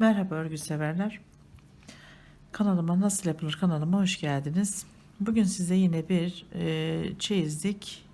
Merhaba örgü severler. Kanalıma nasıl yapılır kanalıma hoş geldiniz. Bugün size yine bir e, çeyizlik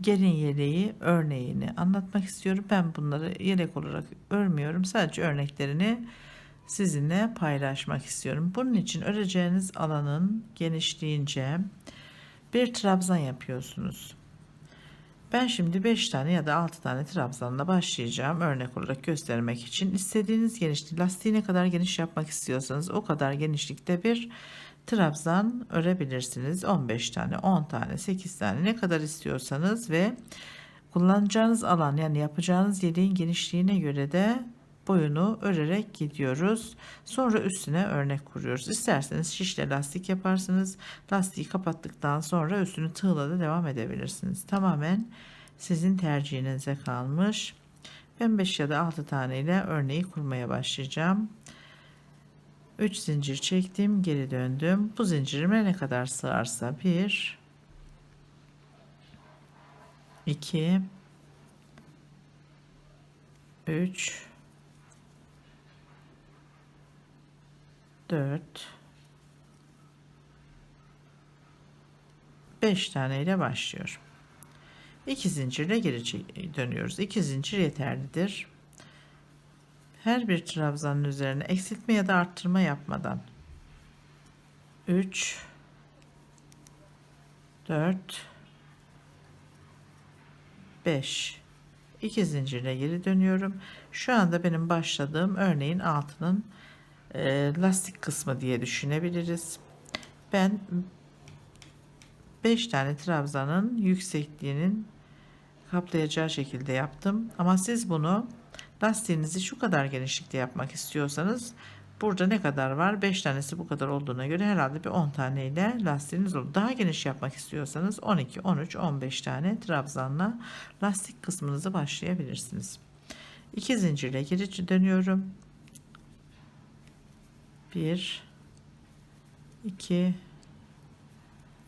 gelin yeleği örneğini anlatmak istiyorum. Ben bunları yelek olarak örmüyorum. Sadece örneklerini sizinle paylaşmak istiyorum. Bunun için öreceğiniz alanın genişliğince bir trabzan yapıyorsunuz. Ben şimdi 5 tane ya da 6 tane trabzanla başlayacağım örnek olarak göstermek için. İstediğiniz genişlik lastiği ne kadar geniş yapmak istiyorsanız o kadar genişlikte bir trabzan örebilirsiniz. 15 tane, 10 tane, 8 tane ne kadar istiyorsanız ve kullanacağınız alan yani yapacağınız yeleğin genişliğine göre de boyunu örerek gidiyoruz. Sonra üstüne örnek kuruyoruz. İsterseniz şişle lastik yaparsınız. Lastiği kapattıktan sonra üstünü tığla da devam edebilirsiniz. Tamamen sizin tercihinize kalmış. Ben 5 ya da 6 tane ile örneği kurmaya başlayacağım. 3 zincir çektim, geri döndüm. Bu zincirime ne kadar sığarsa 1 2 3 4 5 tane ile başlıyorum. 2 zincirle geri dönüyoruz. 2 zincir yeterlidir. Her bir trabzanın üzerine eksiltme ya da arttırma yapmadan 3 4 5 2 zincirle geri dönüyorum. Şu anda benim başladığım örneğin altının e, lastik kısmı diye düşünebiliriz. Ben 5 tane trabzanın yüksekliğinin kaplayacağı şekilde yaptım. Ama siz bunu lastiğinizi şu kadar genişlikte yapmak istiyorsanız burada ne kadar var? 5 tanesi bu kadar olduğuna göre herhalde bir 10 tane ile lastiğiniz olur. Daha geniş yapmak istiyorsanız 12, 13, 15 tane trabzanla lastik kısmınızı başlayabilirsiniz. 2 zincirle geri dönüyorum. 1 2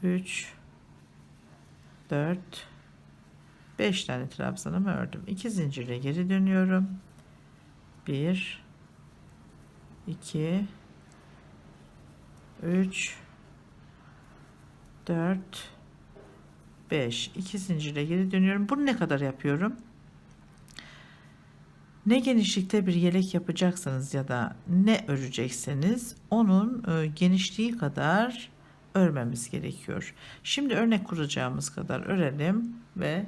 3 4 5 tane trabzanımı ördüm. 2 zincirle geri dönüyorum. 1 2 3 4 5 2 zincirle geri dönüyorum. Bunu ne kadar yapıyorum? Ne genişlikte bir yelek yapacaksanız ya da ne örecekseniz onun e, genişliği kadar örmemiz gerekiyor. Şimdi örnek kuracağımız kadar örelim ve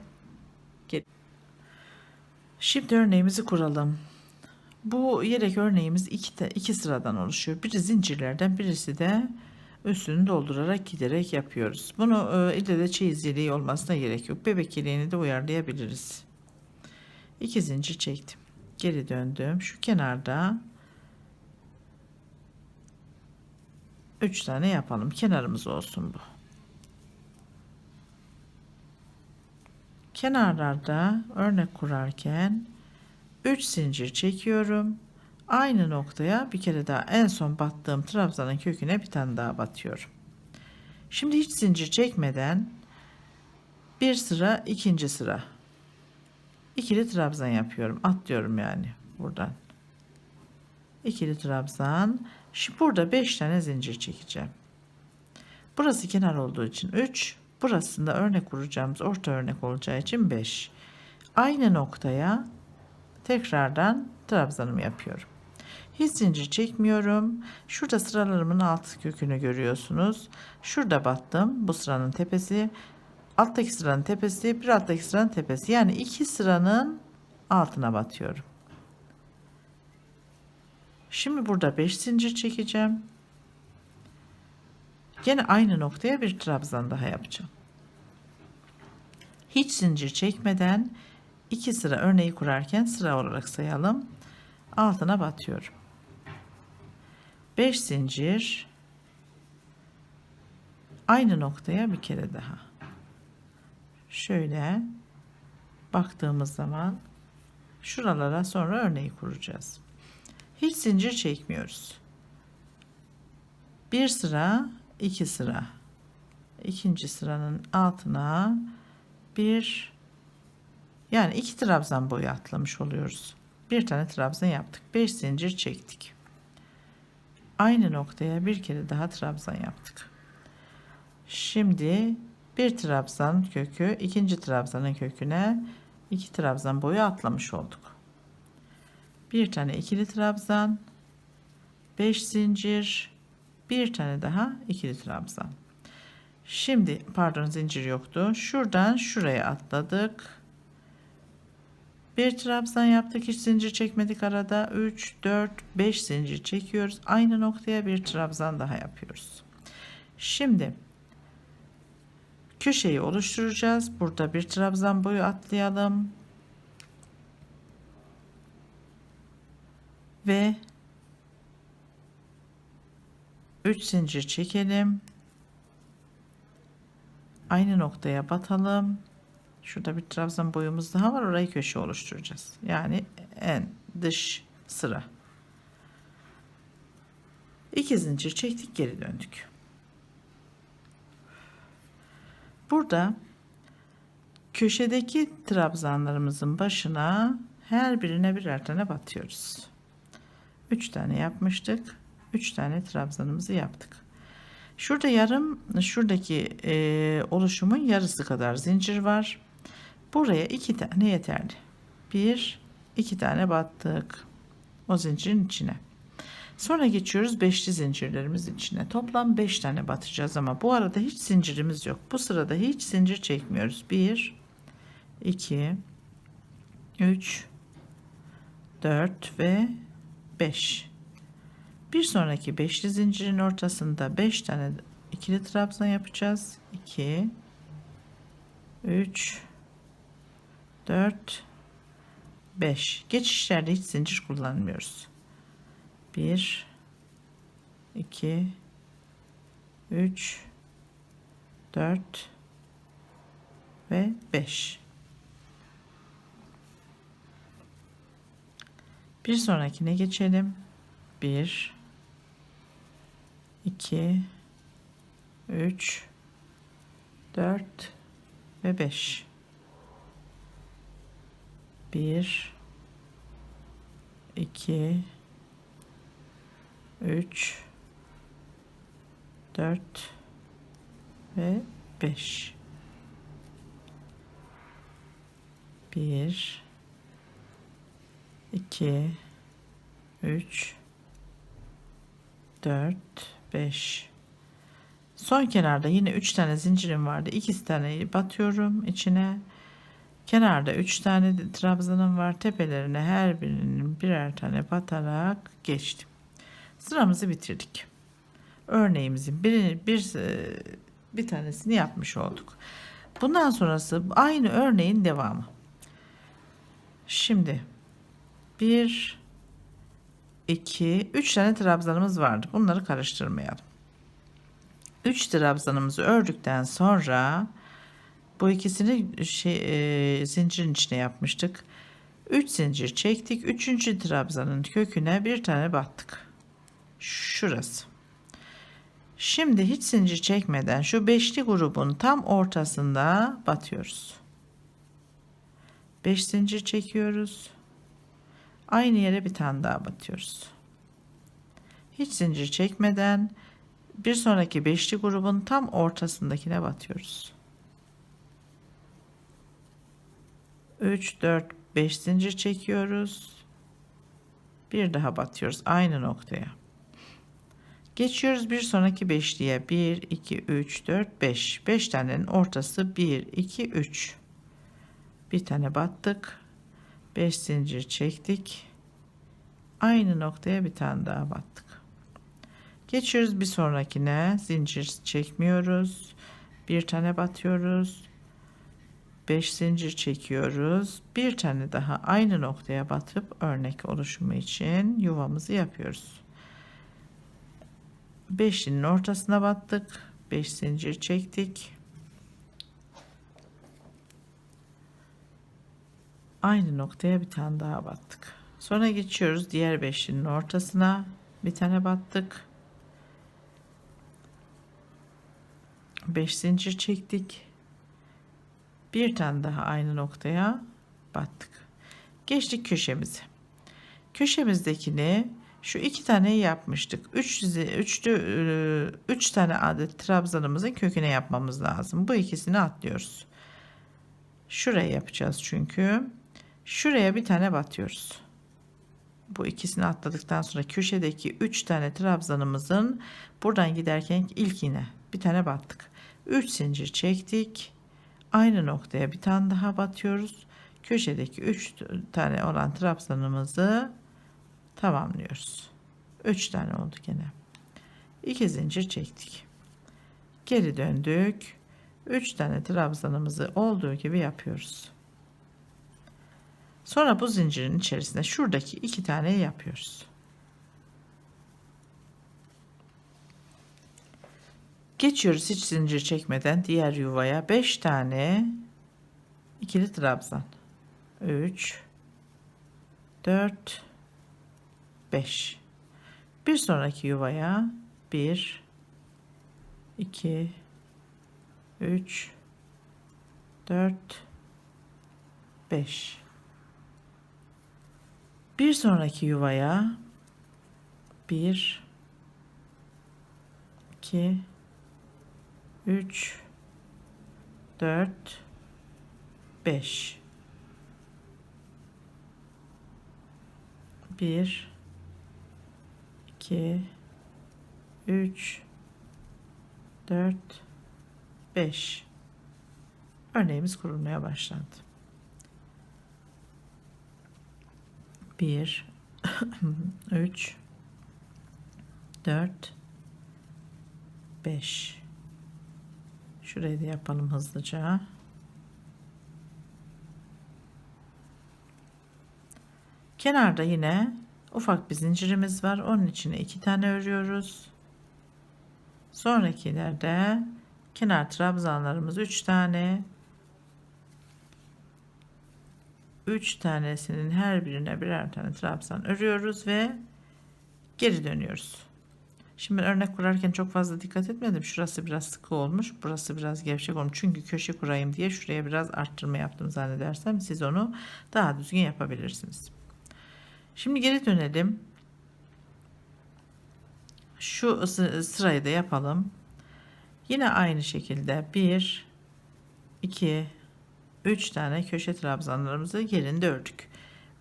Şimdi örneğimizi kuralım. Bu yelek örneğimiz iki, de, iki sıradan oluşuyor. Biri zincirlerden birisi de üstünü doldurarak giderek yapıyoruz. Bunu e, ille de çeyiz yeleği olmasına gerek yok. Bebek yeleğini de uyarlayabiliriz. İki zincir çektim geri döndüm. Şu kenarda 3 tane yapalım. Kenarımız olsun bu. Kenarlarda örnek kurarken 3 zincir çekiyorum. Aynı noktaya bir kere daha en son battığım trabzanın köküne bir tane daha batıyorum. Şimdi hiç zincir çekmeden bir sıra ikinci sıra ikili trabzan yapıyorum. Atlıyorum yani buradan. İkili trabzan. Şimdi burada 5 tane zincir çekeceğim. Burası kenar olduğu için 3. Burasında örnek vuracağımız orta örnek olacağı için 5. Aynı noktaya tekrardan trabzanımı yapıyorum. Hiç zincir çekmiyorum. Şurada sıralarımın alt kökünü görüyorsunuz. Şurada battım. Bu sıranın tepesi alttaki sıranın tepesi bir alttaki sıranın tepesi yani iki sıranın altına batıyorum. Şimdi burada 5 zincir çekeceğim. Yine aynı noktaya bir trabzan daha yapacağım. Hiç zincir çekmeden iki sıra örneği kurarken sıra olarak sayalım. Altına batıyorum. 5 zincir aynı noktaya bir kere daha şöyle baktığımız zaman şuralara sonra örneği kuracağız. Hiç zincir çekmiyoruz. Bir sıra, iki sıra. ikinci sıranın altına bir yani iki trabzan boyu atlamış oluyoruz. Bir tane trabzan yaptık. Beş zincir çektik. Aynı noktaya bir kere daha trabzan yaptık. Şimdi bir trabzan kökü ikinci trabzanın köküne iki trabzan boyu atlamış olduk. Bir tane ikili trabzan, 5 zincir, bir tane daha ikili trabzan. Şimdi pardon zincir yoktu. Şuradan şuraya atladık. Bir trabzan yaptık. Hiç zincir çekmedik arada. 3, 4, 5 zincir çekiyoruz. Aynı noktaya bir trabzan daha yapıyoruz. Şimdi köşeyi oluşturacağız. Burada bir trabzan boyu atlayalım. Ve 3 zincir çekelim. Aynı noktaya batalım. Şurada bir trabzan boyumuz daha var. Orayı köşe oluşturacağız. Yani en dış sıra. İki zincir çektik geri döndük. Burada köşedeki trabzanlarımızın başına her birine birer tane batıyoruz. Üç tane yapmıştık. Üç tane trabzanımızı yaptık. Şurada yarım şuradaki e, oluşumun yarısı kadar zincir var. Buraya iki tane yeterli. Bir, iki tane battık. O zincirin içine. Sonra geçiyoruz beşli zincirlerimizin içine. Toplam beş tane batacağız ama bu arada hiç zincirimiz yok. Bu sırada hiç zincir çekmiyoruz. Bir, iki, üç, dört ve beş. Bir sonraki beşli zincirin ortasında beş tane ikili trabzan yapacağız. 2 3 4 5 geçişlerde hiç zincir kullanmıyoruz. 1 2 3 4 ve 5 bir sonrakine geçelim. 1 2 3 4 ve 5 1 2 3 4 ve 5 1 2 3 4 5 son kenarda yine 3 tane zincirim vardı. 2 tane batıyorum içine. Kenarda 3 tane trabzanım var. Tepelerine her birinin birer tane batarak geçtim sıramızı bitirdik örneğimizin bir, bir, bir tanesini yapmış olduk bundan sonrası aynı örneğin devamı şimdi bir 2, 3 tane trabzanımız vardı. Bunları karıştırmayalım. 3 trabzanımızı ördükten sonra bu ikisini şey, e, zincirin içine yapmıştık. 3 zincir çektik. 3. trabzanın köküne bir tane battık. Şurası. Şimdi hiç zincir çekmeden şu beşli grubun tam ortasında batıyoruz. 5 zincir çekiyoruz. Aynı yere bir tane daha batıyoruz. Hiç zincir çekmeden bir sonraki beşli grubun tam ortasındakine batıyoruz. 3 4 5 zincir çekiyoruz. Bir daha batıyoruz aynı noktaya. Geçiyoruz bir sonraki beşliye. 1 2 3 4 5. 5 tanenin ortası 1 2 3. Bir tane battık. 5 zincir çektik. Aynı noktaya bir tane daha battık. Geçiyoruz bir sonrakine. Zincir çekmiyoruz. Bir tane batıyoruz. 5 zincir çekiyoruz. Bir tane daha aynı noktaya batıp örnek oluşumu için yuvamızı yapıyoruz. Beşlinin ortasına battık. 5 zincir çektik. aynı noktaya bir tane daha battık. Sonra geçiyoruz diğer beşlinin ortasına bir tane battık. 5 zincir çektik. Bir tane daha aynı noktaya battık. Geçtik köşemize. Köşemizdekini Şu iki taneyi yapmıştık. Üç, üçlü, e, üç tane adet trabzanımızın köküne yapmamız lazım. Bu ikisini atlıyoruz. Şuraya yapacağız çünkü. Şuraya bir tane batıyoruz. Bu ikisini atladıktan sonra köşedeki üç tane trabzanımızın buradan giderken ilkine bir tane battık. Üç zincir çektik. Aynı noktaya bir tane daha batıyoruz. Köşedeki üç tane olan trabzanımızı tamamlıyoruz. 3 tane oldu gene. 2 zincir çektik. Geri döndük. 3 tane trabzanımızı olduğu gibi yapıyoruz. Sonra bu zincirin içerisine şuradaki iki tane yapıyoruz. Geçiyoruz hiç zincir çekmeden diğer yuvaya 5 tane ikili trabzan. 3 4 5 bir sonraki yuvaya 1 2 3 4 5 bir sonraki yuvaya 1 2 3 4 5 1 2 3 4 5 Örneğimiz kurulmaya başlandı. 1 3 4 5 Şurayı da yapalım hızlıca. Kenarda yine ufak bir zincirimiz var. Onun içine iki tane örüyoruz. Sonrakilerde kenar trabzanlarımız 3 tane. 3 tanesinin her birine birer tane trabzan örüyoruz ve geri dönüyoruz. Şimdi örnek kurarken çok fazla dikkat etmedim. Şurası biraz sıkı olmuş. Burası biraz gevşek olmuş. Çünkü köşe kurayım diye şuraya biraz arttırma yaptım zannedersem. Siz onu daha düzgün yapabilirsiniz. Şimdi geri dönelim. Şu sırayı da yapalım. Yine aynı şekilde 1 2 3 tane köşe trabzanlarımızı yerinde ördük.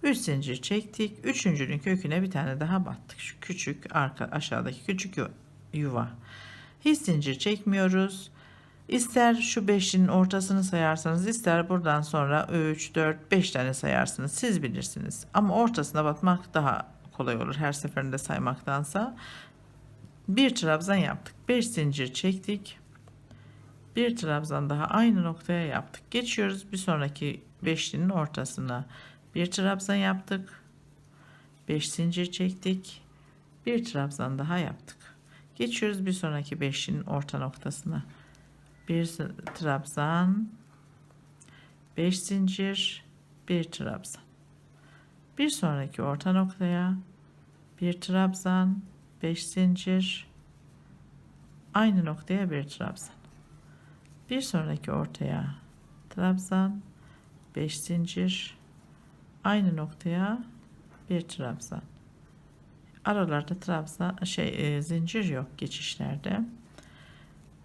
3 zincir çektik. Üçüncünün köküne bir tane daha battık. Şu küçük arka aşağıdaki küçük yuva. Hiç zincir çekmiyoruz. İster şu 5'in ortasını sayarsanız ister buradan sonra 3, 4, 5 tane sayarsınız. Siz bilirsiniz. Ama ortasına batmak daha kolay olur her seferinde saymaktansa. Bir trabzan yaptık. 5 zincir çektik. Bir trabzan daha aynı noktaya yaptık. Geçiyoruz bir sonraki beşlinin ortasına. Bir trabzan yaptık. 5 zincir çektik. Bir trabzan daha yaptık. Geçiyoruz bir sonraki beşlinin orta noktasına. Bir trabzan, 5 zincir, bir trabzan. Bir sonraki orta noktaya bir trabzan, 5 zincir, aynı noktaya bir trabzan. Bir sonraki ortaya trabzan, 5 zincir, aynı noktaya bir trabzan. Aralarda trabzan şey e, zincir yok geçişlerde.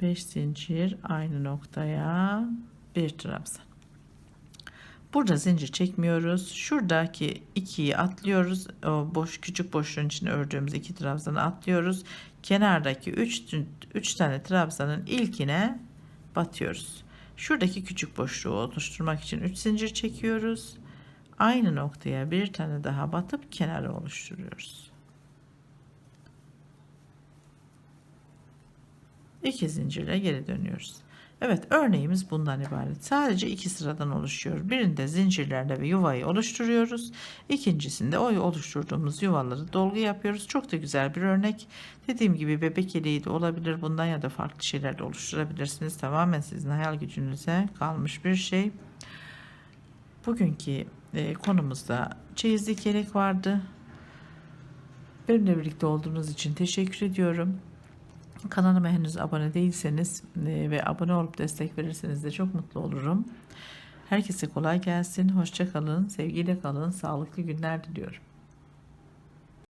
5 zincir aynı noktaya bir trabzan. Burada zincir çekmiyoruz. Şuradaki ikiyi atlıyoruz. O boş küçük boşluğun içine ördüğümüz iki trabzanı atlıyoruz. Kenardaki 3 3 tane trabzanın ilkine batıyoruz. Şuradaki küçük boşluğu oluşturmak için 3 zincir çekiyoruz. Aynı noktaya bir tane daha batıp kenarı oluşturuyoruz. 2 zincirle geri dönüyoruz. Evet örneğimiz bundan ibaret. Sadece iki sıradan oluşuyor. Birinde zincirlerle ve yuvayı oluşturuyoruz. İkincisinde o oluşturduğumuz yuvaları dolgu yapıyoruz. Çok da güzel bir örnek. Dediğim gibi bebek yeleği de olabilir. Bundan ya da farklı şeyler de oluşturabilirsiniz. Tamamen sizin hayal gücünüze kalmış bir şey. Bugünkü e, konumuzda çeyizlik yelek vardı. Benimle birlikte olduğunuz için teşekkür ediyorum. Kanalıma henüz abone değilseniz e, ve abone olup destek verirseniz de çok mutlu olurum. Herkese kolay gelsin, hoşça kalın, sevgiyle kalın, sağlıklı günler diliyorum.